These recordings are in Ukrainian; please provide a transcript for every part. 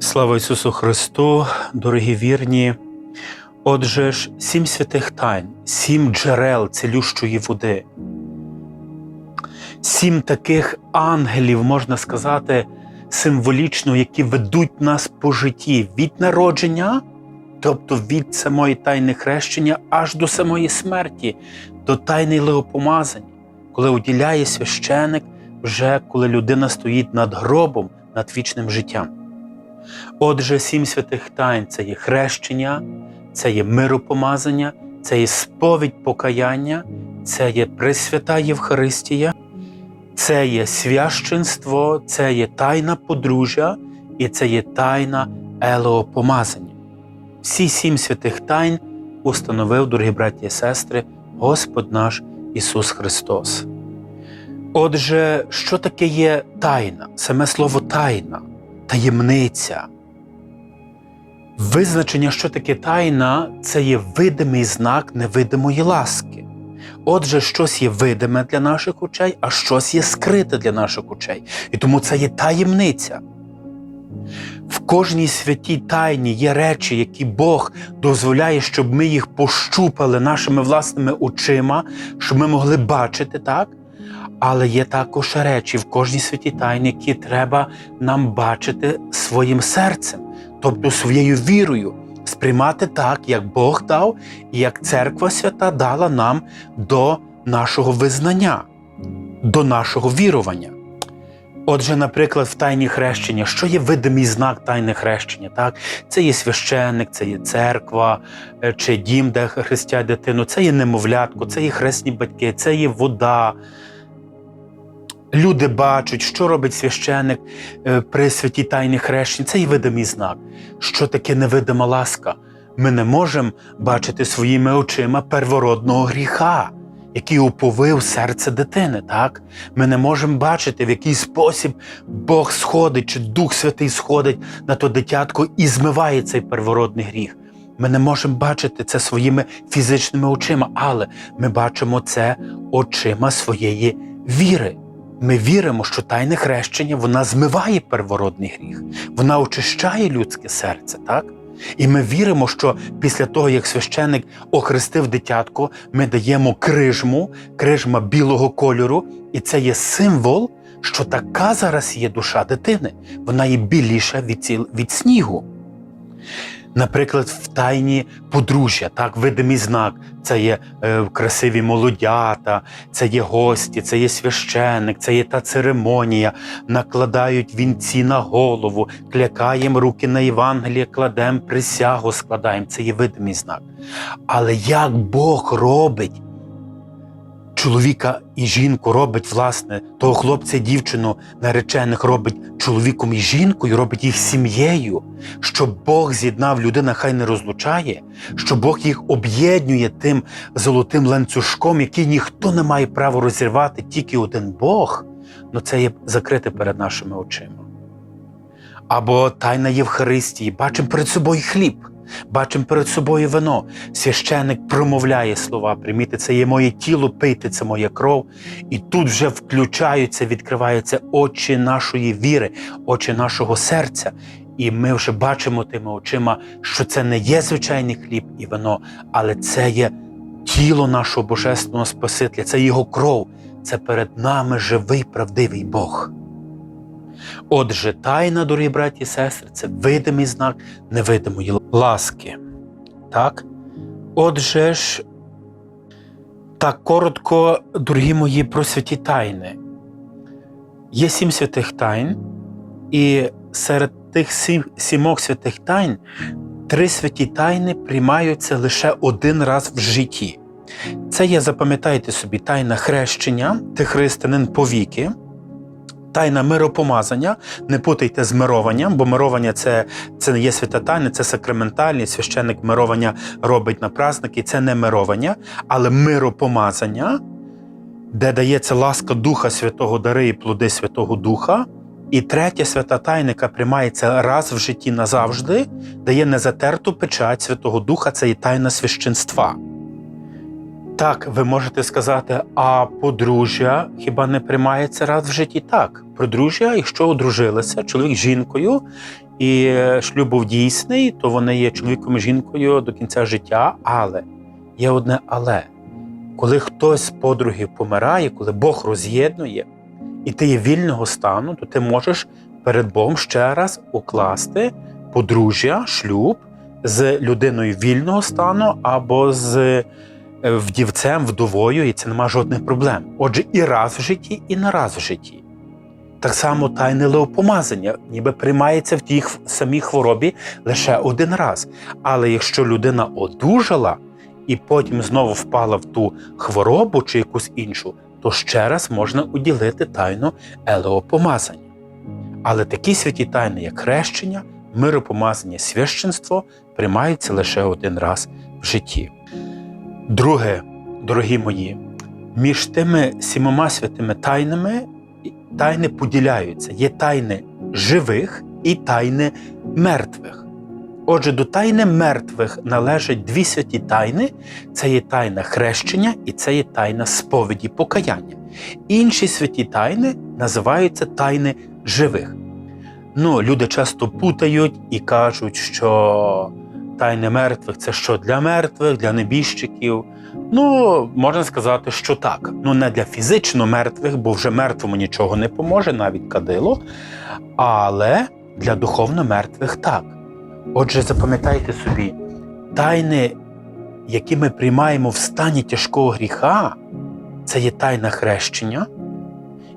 Слава Ісусу Христу, дорогі вірні. Отже ж, сім святих тайн, сім джерел цілющої води, сім таких ангелів, можна сказати, символічно, які ведуть нас по житті від народження, тобто від самої тайни хрещення, аж до самої смерті, до тайни леопомазання, коли уділяє священик, вже коли людина стоїть над гробом, над вічним життям. Отже, сім святих тайн це є хрещення, це є миропомазання, це є сповідь покаяння, це є Пресвята Євхаристія, це є священство, це є тайна подружжя і це є тайна елеопомазання. Всі сім святих тайн установив, дорогі браті і сестри, Господь наш Ісус Христос. Отже, що таке є тайна? Саме слово тайна, таємниця. Визначення, що таке тайна, це є видимий знак невидимої ласки. Отже, щось є видиме для наших очей, а щось є скрите для наших очей. І тому це є таємниця. В кожній святій тайні є речі, які Бог дозволяє, щоб ми їх пощупали нашими власними очима, щоб ми могли бачити так. Але є також речі в кожній святій тайні, які треба нам бачити своїм серцем, тобто своєю вірою, сприймати так, як Бог дав, і як церква свята дала нам до нашого визнання, до нашого вірування. Отже, наприклад, в тайні хрещення, що є видимий знак тайни хрещення? Так? Це є священник, це є церква е, чи дім, де хрестять дитину, це є немовлятко, це є хресні батьки, це є вода. Люди бачать, що робить священник е, при святій тайні хрещення. Це і видимий знак. Що таке невидима ласка? Ми не можемо бачити своїми очима первородного гріха, який уповив серце дитини. Так? Ми не можемо бачити, в який спосіб Бог сходить, чи Дух Святий сходить на то дитятко і змиває цей первородний гріх. Ми не можемо бачити це своїми фізичними очима, але ми бачимо це очима своєї віри. Ми віримо, що тайне хрещення вона змиває первородний гріх, вона очищає людське серце, так? І ми віримо, що після того, як священник охрестив дитятко, ми даємо крижму, крижма білого кольору, і це є символ, що така зараз є душа дитини. Вона є біліша від, ціл... від снігу. Наприклад, в тайні подружжя, так, видимий знак. Це є е, красиві молодята, це є гості, це є священник, це є та церемонія. Накладають вінці на голову, клякаємо руки на Євангеліє, кладемо присягу, складаємо. Це є видимий знак. Але як Бог робить чоловіка і жінку, робить, власне, того хлопця дівчину наречених робить чоловіком і жінкою, робить їх сім'єю, що Бог з'єднав людина, хай не розлучає, що Бог їх об'єднує тим золотим ланцюжком, який ніхто не має права розірвати, тільки один Бог, ну це є закрите перед нашими очима. Або тайна Євхаристії, бачимо перед собою хліб. Бачимо перед собою вино. Священник промовляє слова, прийміти це є моє тіло, пийте це моя кров. І тут вже включаються, відкриваються очі нашої віри, очі нашого серця. І ми вже бачимо тими очима, що це не є звичайний хліб і вино, але це є тіло нашого Божественного Спасителя, це його кров, це перед нами живий, правдивий Бог. Отже, тайна, дорогі браті і сестри, це видимий знак невидимої ласки. Так? Отже ж, так коротко, дорогі мої, про святі тайни. Є сім святих тайн, і серед тих сім, сімох святих тайн три святі тайни приймаються лише один раз в житті. Це є, запам'ятайте собі, тайна хрещення, ти християнин повіки. Тайна миропомазання, не путайте з мированням, бо мировання це, це не є свята тайна, це сакраментальні. Священник мировання робить на праздники, це не мировання, але миропомазання, де дається ласка Духа Святого дари і плоди Святого Духа. І третя свята тайна, яка приймається раз в житті назавжди, дає незатерту печать Святого Духа, це і тайна священства. Так, ви можете сказати, а подружжя хіба не приймається раз в житті? Так, подружжя, якщо одружилися, чоловік з жінкою, і шлюб був дійсний, то вони є чоловіком і жінкою до кінця життя. Але є одне але. Коли хтось з подругів помирає, коли Бог роз'єднує, і ти є вільного стану, то ти можеш перед Богом ще раз укласти подружжя, шлюб з людиною вільного стану або з е, вдівцем, вдовою, і це нема жодних проблем. Отже, і раз в житті, і не раз в житті. Так само тайне леопомазання, ніби приймається в тій самій хворобі лише один раз. Але якщо людина одужала і потім знову впала в ту хворобу чи якусь іншу, то ще раз можна уділити тайну елеопомазання. Але такі святі тайни, як хрещення, миропомазання, священство, приймаються лише один раз в житті. Друге, дорогі мої, між тими сімома святими тайнами тайни поділяються. Є тайни живих і тайни мертвих. Отже, до тайни мертвих належать дві святі тайни: це є тайна хрещення і це є тайна сповіді покаяння. Інші святі тайни називаються тайни живих. Ну, люди часто путають і кажуть, що тайни мертвих це що для мертвих, для небіжчиків. Ну, можна сказати, що так. Ну, не для фізично мертвих, бо вже мертвому нічого не поможе, навіть кадило. Але для духовно мертвих так. Отже, запам'ятайте собі, тайни, які ми приймаємо в стані тяжкого гріха, це є тайна хрещення,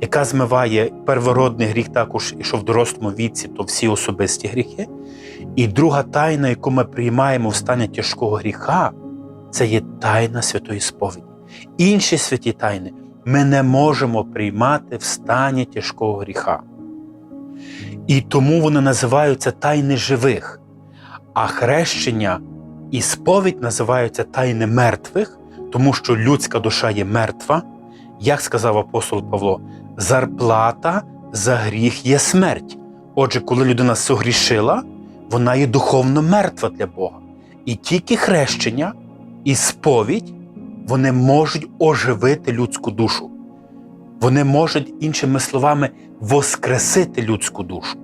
яка змиває первородний гріх, також що в дорослому віці, то всі особисті гріхи. І друга тайна, яку ми приймаємо в стані тяжкого гріха, це є тайна святої сповіді. Інші святі тайни ми не можемо приймати в стані тяжкого гріха. І тому вони називаються тайни живих, а хрещення і сповідь називаються тайни мертвих, тому що людська душа є мертва. Як сказав апостол Павло, зарплата за гріх є смерть. Отже, коли людина согрішила, вона є духовно мертва для Бога. І тільки хрещення і сповідь вони можуть оживити людську душу. Вони можуть, іншими словами, воскресити людську душу.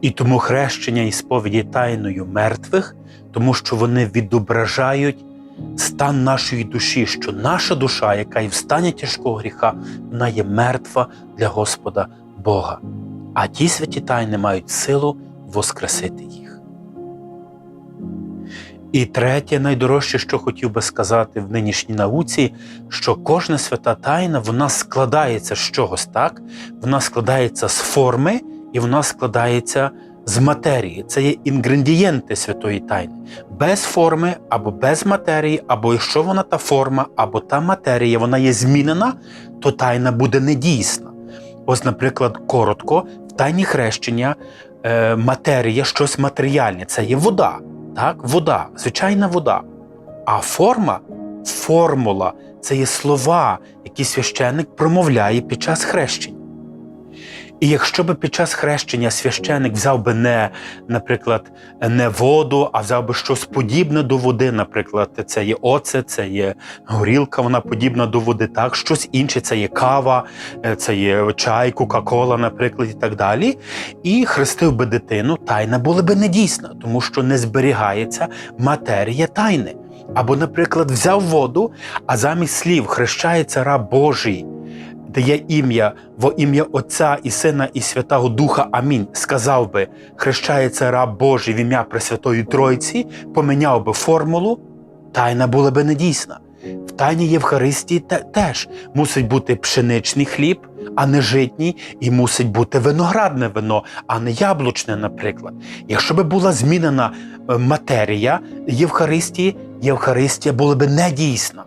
І тому хрещення і сповідь є тайною мертвих, тому що вони відображають стан нашої душі, що наша душа, яка і в стані тяжкого гріха, вона є мертва для Господа Бога. А ті святі тайни мають силу воскресити їх. І третє, найдорожче, що хотів би сказати в нинішній науці, що кожна свята тайна вона складається з чогось так, вона складається з форми і вона складається з матерії. Це є інгредієнти святої тайни. Без форми або без матерії, або якщо вона та форма, або та матерія, вона є змінена, то тайна буде недійсна. Ось, наприклад, коротко, в тайні хрещення е, матерія, щось матеріальне, це є вода. Так, вода, звичайна вода. А форма, формула це є слова, які священник промовляє під час хрещення. І якщо би під час хрещення священик взяв би не, наприклад, не воду, а взяв би щось подібне до води, наприклад, це є оце, це є горілка, вона подібна до води, так, щось інше, це є кава, е, це є чай, кока-кола, наприклад, і так далі. І хрестив би дитину, тайна була би недійсна, тому що не зберігається матерія тайни. Або, наприклад, взяв воду, а замість слів хрещається раб Божий дає ім'я во ім'я Отця і Сина і Святого Духа. Амінь. Сказав би, хрещається раб Божий в ім'я Пресвятої Тройці, поміняв би формулу, тайна була би недійсна. В тайні Євхаристії те- теж мусить бути пшеничний хліб, а не житній, і мусить бути виноградне вино, а не яблучне, наприклад. Якщо би була змінена е, матерія Євхаристії, Євхаристія була би недійсна.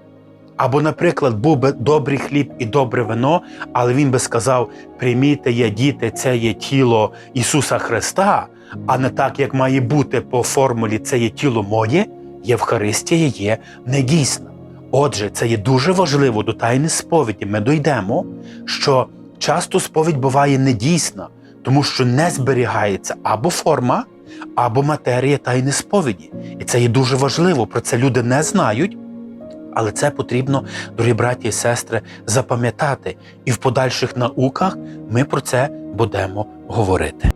Або, наприклад, був би добрий хліб і добре вино, але він би сказав: прийміте, діти, це є тіло Ісуса Христа, а не так, як має бути по формулі це є тіло моє, Євхаристія є недійсна. Отже, це є дуже важливо до тайни сповіді. Ми дійдемо, що часто сповідь буває недійсна, тому що не зберігається або форма, або матерія тайни сповіді. І це є дуже важливо. Про це люди не знають. Але це потрібно, дорогі браті і сестри, запам'ятати. І в подальших науках ми про це будемо говорити.